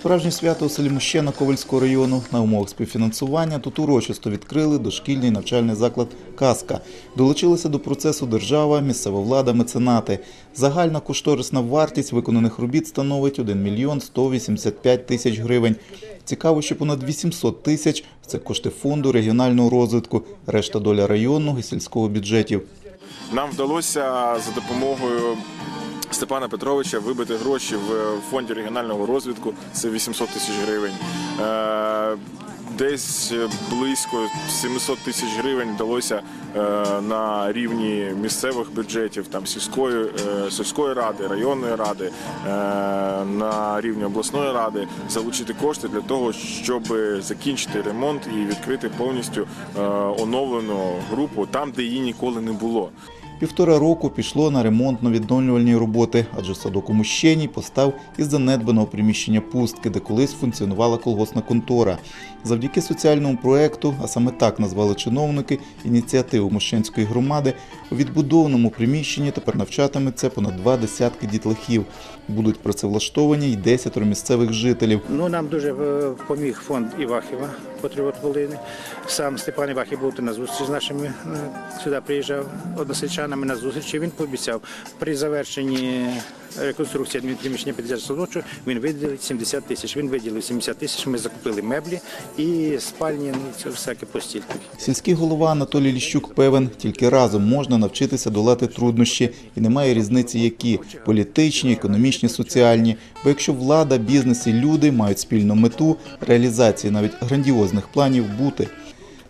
Справжнє свято у селі Мущена Ковальського району на умовах співфінансування тут урочисто відкрили дошкільний навчальний заклад Казка. Долучилися до процесу держава, місцева влада, меценати. Загальна кошторисна вартість виконаних робіт становить 1 мільйон 185 тисяч гривень. Цікаво, що понад 800 тисяч – це кошти фонду регіонального розвитку, решта доля районного і сільського бюджетів. Нам вдалося за допомогою Степана Петровича вибити гроші в фонді регіонального розвитку. Це 800 тисяч гривень. Е, Десь близько 700 тисяч гривень вдалося е, на рівні місцевих бюджетів, там сільської, е, сільської ради, районної ради, е, на рівні обласної ради залучити кошти для того, щоб закінчити ремонт і відкрити повністю е, оновлену групу там, де її ніколи не було. Півтора року пішло на ремонтно-відновлювальні роботи, адже садок у Мущені постав із занедбаного приміщення пустки, де колись функціонувала колгосна контора. Завдяки соціальному проекту, а саме так назвали чиновники, ініціативу Мощенської громади, у відбудованому приміщенні тепер навчатиметься понад два десятки дітлахів. Будуть працевлаштовані й десятеро місцевих жителів. Ну, нам дуже е, поміг фонд Івахіва, Патріот Волини. Сам Степан Івахів був на зустрічі з нашими, е, сюди приїжджав односельчанами на зустрічі. Він пообіцяв при завершенні реконструкції адмінприміщення 50 садочку він виділить 70 тисяч. Він виділив 70 тисяч, ми закупили меблі і спальні, ну це всяке постільки. Сільський голова Анатолій Ліщук певен, тільки разом можна навчитися долати труднощі, і немає різниці, які політичні, економічні, соціальні. Бо якщо влада, бізнес і люди мають спільну мету реалізації навіть грандіозних планів бути.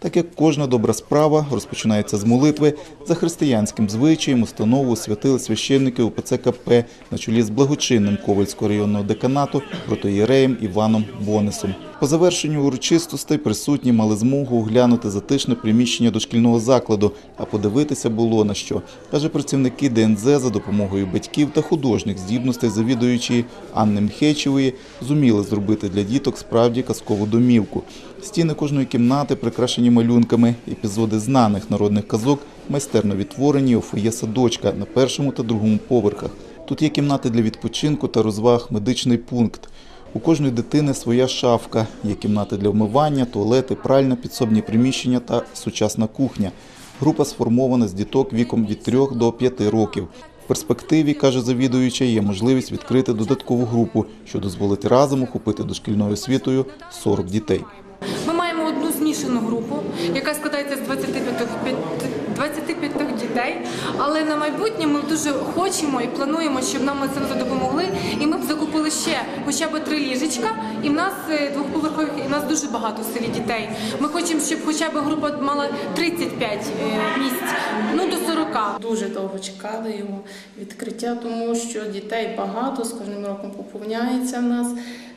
Так як кожна добра справа розпочинається з молитви, за християнським звичаєм установу освятили священники УПЦ КП на чолі з благочинним Ковальського районного деканату протоєреєм Іваном Бонесом. По завершенню урочистостей присутні мали змогу оглянути затишне приміщення дошкільного закладу, а подивитися було на що, каже працівники ДНЗ за допомогою батьків та художніх здібностей завідуючої Анни Мхечевої зуміли зробити для діток справді казкову домівку. Стіни кожної кімнати прикрашені малюнками, епізоди знаних народних казок майстерно відтворені у фоє садочка на першому та другому поверхах. Тут є кімнати для відпочинку та розваг, медичний пункт. У кожної дитини своя шафка, є кімнати для вмивання, туалети, пральне, підсобні приміщення та сучасна кухня. Група сформована з діток віком від 3 до 5 років. В перспективі, каже завідуюча, є можливість відкрити додаткову групу, що дозволить разом охопити дошкільною освітою 40 дітей. Ми маємо одну змішану групу, яка складається з 25, 25 дітей. Але на майбутнє ми дуже хочемо і плануємо, щоб нам це допомогли. І ми б закупили ще хоча б три ліжечка. І в нас е, двохповерхових, і в нас дуже багато в селі дітей. Ми хочемо, щоб хоча б група мала 35 е, місць, ну до 40. Дуже довго чекали його відкриття, тому що дітей багато, з кожним роком поповняється в нас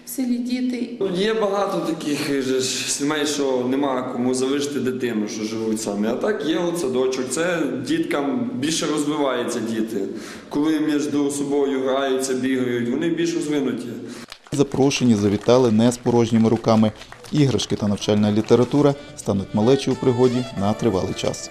в селі діти. Є багато таких же сімей, що нема кому залишити дитину, що живуть самі. А так є от садочок. Це діткам більше розвиваються діти. Коли між собою граються, бігають, вони більш розвинуті. Запрошені завітали не з порожніми руками. Іграшки та навчальна література стануть малечі у пригоді на тривалий час.